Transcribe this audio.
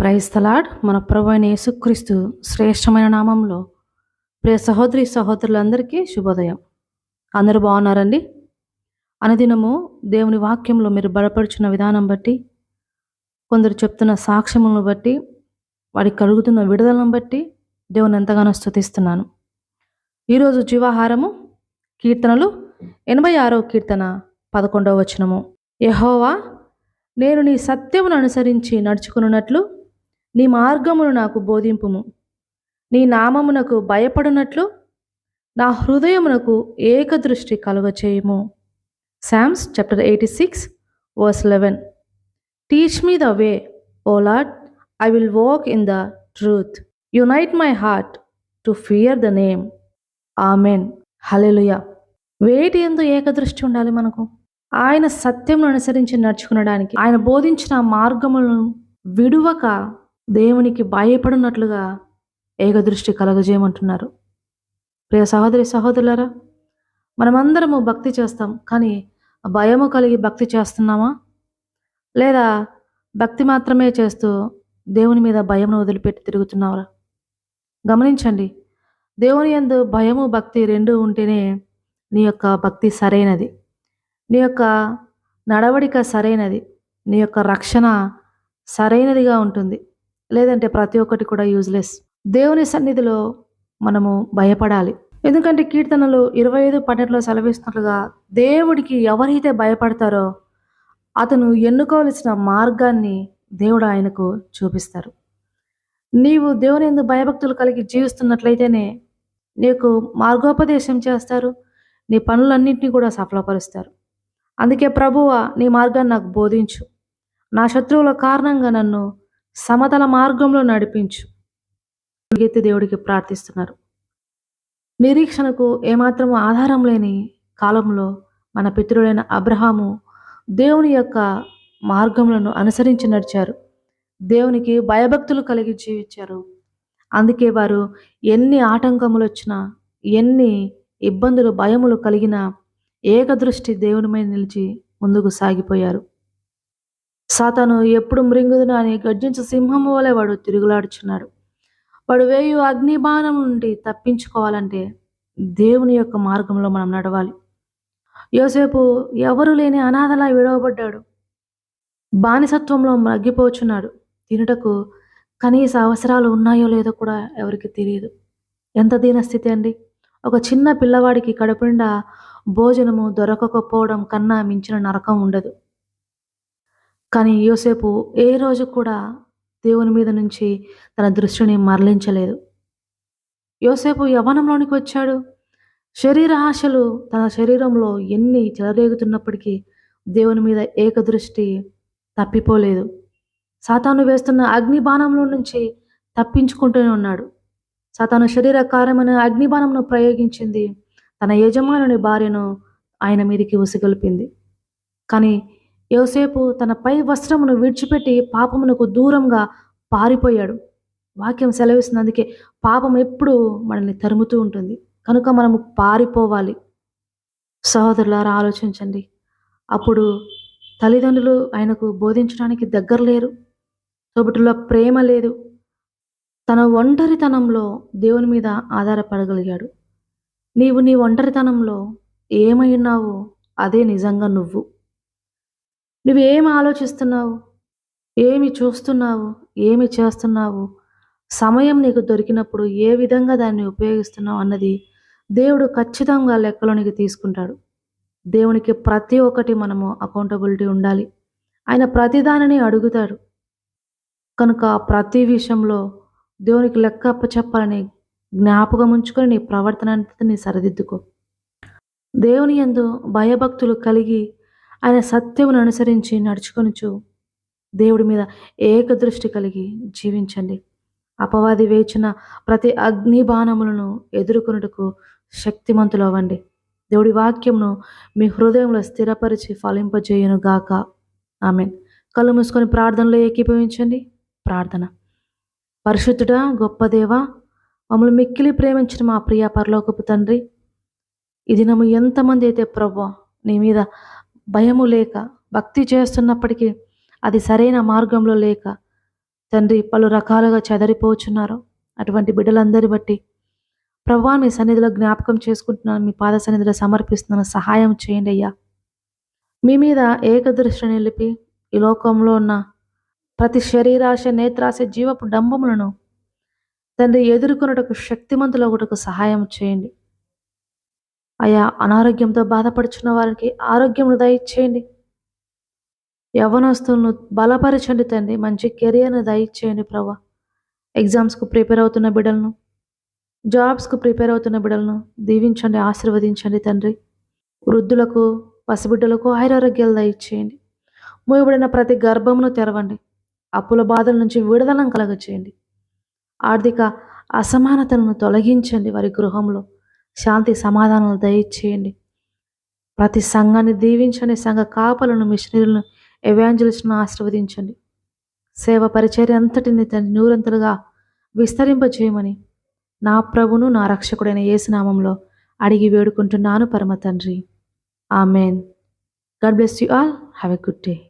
క్రైస్తలాడ్ మన ప్రభు అయిన యేసుక్రీస్తు శ్రేష్టమైన నామంలో ప్రియ సహోదరి సహోదరులందరికీ శుభోదయం. అందరూ బాగున్నారండి? అనుదినము దేవుని వాక్యంలో మీరు బలపరుచున్న విధానం బట్టి కొందరు చెప్తున్న సాక్ష్యములను బట్టి వారికి కలుగుతున్న విడుదలను బట్టి దేవుని ఎంతగానో స్థుతిస్తున్నాను ఈరోజు జీవాహారము కీర్తనలు ఎనభై ఆరో కీర్తన పదకొండవ వచనము. యహోవా నేను నీ సత్యమును అనుసరించి నడుచుకున్నట్లు నీ మార్గమును నాకు బోధింపుము. నీ నామమునకు భయపడునట్లు నా హృదయమునకు ఏకదృష్టి కలుగచేయము. Psalms chapter eighty six verse eleven. Teach me the way O Lord I will walk in the truth. Unite my heart to fear the name. Amen. Hallelujah వేటి ఎందు ఏకదృష్టి ఉండాలి మనకు? ఆయన సత్యమును అనుసరించి నడుచుకునడానికి. ఆయన బోధించిన మార్గములను విడువక దేవునికి భయపడినట్లుగా ఏకదృష్టి కలగజేయమంటున్నారు. ప్రియ సహోదరి సహోదరులారా మనమందరము భక్తి చేస్తాం కానీ భయము కలిగి భక్తి చేస్తున్నామా? లేదా భక్తి మాత్రమే చేస్తూ దేవుని మీద భయమును వదిలిపెట్టి తిరుగుతున్నావా? గమనించండి దేవుని యందు భయము భక్తి రెండు ఉంటేనే నీ యొక్క భక్తి సరైనది. నీ యొక్క నడవడిక సరైనది. నీ యొక్క రక్షణ సరైనదిగా ఉంటుంది. లేదంటే ప్రతి ఒక్కటి కూడా యూజ్లెస్ దేవుని సన్నిధిలో మనము భయపడాలి. ఎందుకంటే కీర్తనలు ఇరవై ఐదు పన్నెండులో సెలవిస్తున్నట్లుగా దేవుడికి ఎవరైతే భయపడతారో అతను ఎన్నుకోవలసిన మార్గాన్ని దేవుడు ఆయనకు చూపిస్తారు. నీవు దేవుని ఎందు భయభక్తులు కలిగి జీవిస్తున్నట్లయితేనే నీకు మార్గోపదేశం చేస్తారు. నీ పనులన్నింటినీ కూడా సఫలపరుస్తారు. అందుకే ప్రభువ నీ మార్గాన్ని నాకు బోధించు. నా శత్రువుల కారణంగా నన్ను సమతల మార్గంలో నడిపించు. ఎత్తి దేవుడికి ప్రార్థిస్తున్నారు. నిరీక్షణకు ఏమాత్రము ఆధారం లేని కాలంలో మన పితృడైన అబ్రహాము దేవుని యొక్క మార్గములను అనుసరించి నడిచారు. దేవునికి భయభక్తులు కలిగి జీవించారు. అందుకే వారు ఎన్ని ఆటంకములు వచ్చినా ఎన్ని ఇబ్బందులు భయములు కలిగినా ఏకదృష్టి దేవుని మీద నిలిచి ముందుకు సాగిపోయారు. సాతాను ఎప్పుడు మృంగుదును అని గర్జించి సింహము వలె వాడు తిరుగులాడుచున్నాడు. వాడు వేయు అగ్నిబాణం నుండి తప్పించుకోవాలంటే దేవుని యొక్క మార్గంలో మనం నడవాలి. యోసేపు ఎవరు లేని అనాథలా విడవబడ్డాడు. బానిసత్వంలో మగ్గిపోచున్నాడు. తినుటకు కనీస అవసరాలు ఉన్నాయో లేదో కూడా ఎవరికి తెలియదు. ఎంత దీనస్థితి అండి? ఒక చిన్న పిల్లవాడికి కడుపుండా భోజనము దొరకకపోవడం కన్నా మించిన నరకం ఉండదు. కానీ యోసేపు ఏ రోజు కూడా దేవుని మీద నుంచి తన దృష్టిని మరలించలేదు. యోసేపు యవనంలోనికి వచ్చాడు. శరీర ఆశలు తన శరీరంలో ఎన్ని చెలరేగుతున్నప్పటికీ దేవుని మీద ఏకదృష్టి తప్పిపోలేదు. సాతాను వేస్తున్న అగ్నిబాణంలో నుంచి తప్పించుకుంటూనే ఉన్నాడు. సాతాను శరీర కారమైన అగ్నిబాణంను ప్రయోగించింది తన యజమానుని భార్యను ఆయన మీదికి ఉసిగొల్పింది. కానీ యోసేపు తన పై వస్త్రమును విడిచిపెట్టి పాపమునకు దూరంగా పారిపోయాడు. వాక్యం సెలవిస్తుంది అందుకే పాపం ఎప్పుడు మనల్ని తరుముతూ ఉంటుంది. కనుక మనము పారిపోవాలి. సహోదరులారా ఆలోచించండి. అప్పుడు తల్లిదండ్రులు ఆయనకు బోధించడానికి దగ్గర లేరు. తోబుట్టులో ప్రేమ లేదు. తన ఒంటరితనంలో దేవుని మీద ఆధారపడగలిగాడు. నీవు నీ ఒంటరితనంలో ఏమై ఉన్నావో అదే నిజంగా నువ్వు. నువ్వు ఏమి ఆలోచిస్తున్నావు? ఏమి చూస్తున్నావు? ఏమి చేస్తున్నావు? సమయం నీకు దొరికినప్పుడు ఏ విధంగా దాన్ని ఉపయోగిస్తున్నావు అన్నది దేవుడు ఖచ్చితంగా లెక్కలోనికి తీసుకుంటాడు. దేవునికి ప్రతి ఒక్కటి మనము అకౌంటబిలిటీ ఉండాలి. ఆయన ప్రతిదానిని అడుగుతాడు. కనుక ప్రతి విషయంలో దేవునికి లెక్క అప్పచెప్పాలని జ్ఞాపకం ఉంచుకొని నీ ప్రవర్తన నీ సరిదిద్దుకో. దేవుని యందు భయభక్తులు కలిగి ఆయన సత్యమును అనుసరించి నడుచుకొనుచు దేవుడి మీద ఏకదృష్టి కలిగి జీవించండి. అపవాది వేచిన ప్రతి అగ్ని బాణములను ఎదుర్కొనుటకు శక్తిమంతులు అవ్వండి దేవుడి వాక్యమును మీ హృదయంలో స్థిరపరిచి ఫలింపజేయును గాక. ఆమె కళ్ళు మూసుకొని ప్రార్థనలో ఏకీభవించండి. ప్రార్థన. పరిశుద్ధుడా గొప్ప దేవ మమ్మల్ని మిక్కిలి ప్రేమించిన మా ప్రియ పరలోకపు తండ్రి ఇది నమ్ము ఎంతమంది అయితే ప్రభు నీ మీద భయము లేక భక్తి చేస్తున్నప్పటికీ అది సరైన మార్గంలో లేక తండ్రి పలు రకాలుగా చెదరిపోచున్నారు. అటువంటి బిడ్డలందరి బట్టి ప్రభా మీ సన్నిధిలో జ్ఞాపకం చేసుకుంటున్నాను. మీ పాద సన్నిధిలో సమర్పిస్తున్నాను. సహాయం చేయండి అయ్యా. మీ మీద ఏకదృష్టి నిలిపి ఈ లోకంలో ఉన్న ప్రతి శరీరాశ నేత్రాశ జీవపు డంబములను తండ్రి ఎదుర్కొనుటకు శక్తిమంతులు ఒకటకు సహాయం చేయండి. అయా అనారోగ్యంతో బాధపడుచున్న వారికి ఆరోగ్యం దయచేయండి యవనస్తులను బలపరచండి తండ్రి. మంచి కెరియర్ను దయచేయండి ప్రభా. ఎగ్జామ్స్కు ప్రిపేర్ అవుతున్న బిడ్డలను జాబ్స్కు ప్రిపేర్ అవుతున్న బిడ్డలను దీవించండి ఆశీర్వదించండి తండ్రి. వృద్ధులకు పసిబిడ్డలకు ఆయురారోగ్యాలు దయచేయండి మూయబడిన ప్రతి గర్భమును తెరవండి. అప్పుల బాధల నుంచి విడుదలను కలగచేయండి. ఆర్థిక అసమానతలను తొలగించండి వారి గృహంలో. శాంతి సమాధానాలు దయచేయండి. ప్రతి సంఘాన్ని దీవించండి సంఘ కాపలను మిషనరీలను ఎవాంజలిస్ట్ను ఆశీర్వదించండి. సేవ పరిచర్య అంతటిని తండ్రి నూరంతలుగా విస్తరింపజేయమని నా ప్రభును నా రక్షకుడైన యేసునామంలో అడిగి వేడుకుంటున్నాను పరమ తండ్రి. Amen. God bless you all. Have a good day.